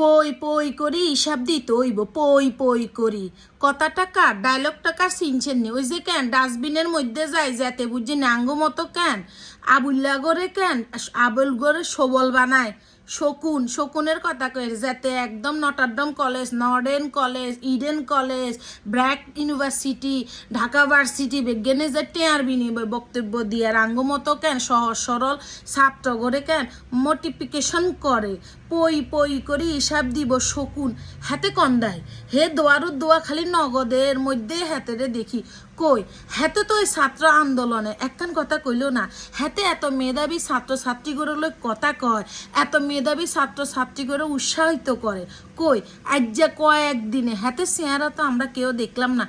পই পই করি, হিসাব দিতে হইব পই পই করি। কথাটা কার? ডায়লগটা টাকা চিনছেন নি? ওই যে কেন? ডাস্টবিনের মধ্যে যায় যাতে বুঝছি নাঙ্গো মতো কেন? আবুল্লা করে কেন? আবুল করে সবল বানায়। শকুন, শকুনের কথা কয়ে যাতে একদম Notre Dame college নর্ডেন college Eden college BRAC university Dhaka varsity বিজ্ঞানে যে টেয়ার বিনিময় বক্তব্য দিয়ে রাঙ্গ মতো কেন, সহজ সরল ছাত্র করে কেন, মোটিফিকেশন করে। পই পই করে হিসাব দিব শকুন, হাতে কন্দায় হে দোয়ারু দোয়া খালি নগদের মধ্যে হাতেরে দেখি। কই, হাতে তো ওই ছাত্র আন্দোলনে, একখান কথা কইল না। হাতে এত মেধাবী ছাত্র ছাত্রীগুলোর কথা কয়, এত মেধাবী ছাত্র ছাত্রীগুলো উৎসাহিত করে। কই? আজ যে কয়েকদিনে। হাতে চেহারা তো আমরা কেউ দেখলাম না।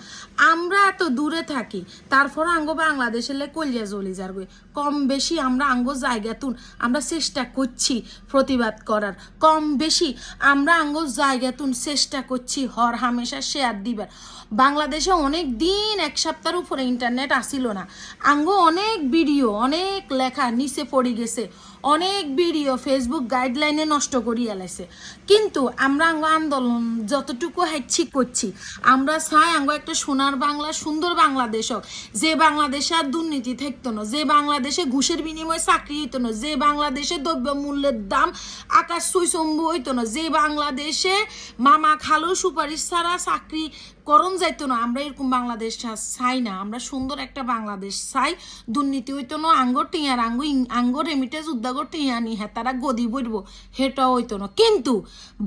আমরা এত দূরে থাকি, তারপর আঙ্গ বাংলাদেশে কলিয়া জ্বলি যার কম বেশি আমরা আঙ্গো জায়গা তুন। আমরা চেষ্টা করছি প্রতিবাদ করার। কম বেশি আমরা আঙ্গো জায়গা তুন, চেষ্টা করছি হর হামেশা শেয়ার দিবার। বাংলাদেশে অনেক দিন, এক সপ্তাহের উপরে ইন্টারনেট আসিল না। আঙ্গ অনেক ভিডিও অনেক লেখা নিচে পড়ে গেছে। অনেক ভিডিও ফেসবুক গাইডলাইনে নষ্ট করিয়া লাইছে কিন্তু আমরা আঙ্গ আন্দোলন যতটুকু হাইছি করছি, আমরা চাই আঙ্গ একটা সোনার বাংলা, সুন্দর বাংলাদেশ হোক, যে বাংলাদেশে আর দুর্নীতি থাকতো না, যে বাংলাদেশে ঘুষের বিনিময়ে চাকরি হইতো না, যে বাংলাদেশে দ্রব্য মূল্যের দাম আকাশ সুইসম্বু হইতো না, যে বাংলাদেশে মামা খালু সুপারিশ ছাড়া চাকরি করণ যাইতো না, আমরা এরকম বাংলাদেশ চাই না। আমরা সুন্দর একটা বাংলাদেশ চাই, দুর্নীতি হইতো না আঙ্গর টিয়ার, আঙ্গ আঙ্গর রেমিটেজ উদ্যোগর টিয়ানি হ্যাঁ তারা গদি বইব হেটাও হইতো না। কিন্তু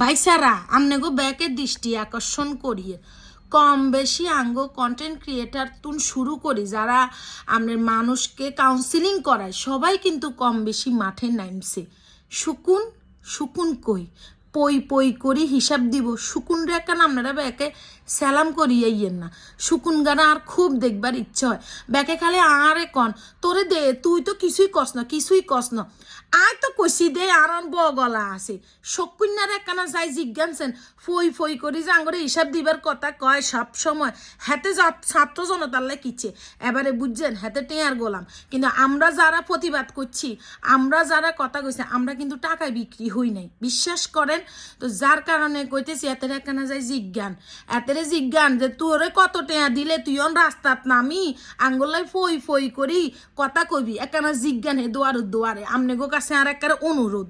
বাইসারা আমনেগো ব্যাকে দৃষ্টি আকর্ষণ করিয়ে কম বেশি আঙ্গ কন্টেন্ট ক্রিয়েটার তুন শুরু করি, যারা আমাদের মানুষকে কাউন্সিলিং করায়। সবাই কিন্তু কম বেশি মাঠে নামছে। শুকুন শুকুন কই? পই পই করি হিসাব দিব। শুকুন রেখান আপনারা ব্যাকে সালাম করিয়ে ইয়েন না। শুকুন গানা আর খুব দেখবার ইচ্ছে হয়। ব্যাকে খালি আরে কন, তোরে দে, তুই তো কিছুই কস না, কিছুই কস না। আয় তো কইছি দে, আর বগলা আছে। শকুন্যার একখানা যাই জিজ্ঞানছেন ফই ফই করি যে আঙ্গরে হিসাব দিবার কথা কয় সব সময়। হাতে ছাত্র জনতার কিচ্ছে এবারে বুঝছেন হাতে টেয়ার গোলাম। কিন্তু আমরা যারা প্রতিবাদ করছি, আমরা যারা কথা কইছি, আমরা কিন্তু টাকায় বিক্রি হই নাই। বিশ্বাস করেন তো যার কারণে কইতেছি, এতের একখানা যায় জিজ্ঞান। এতরে জিজ্ঞান যে, তোরে কত টেয়া দিলে তুই অন রাস্তাত নামি? আঙ্গুলাই ফই ফই করি, কথা কবি একখানা জিজ্ঞান হে দোয়ার দোয়ারে। আমনে গো কাছে আর একখানে অনুরোধ।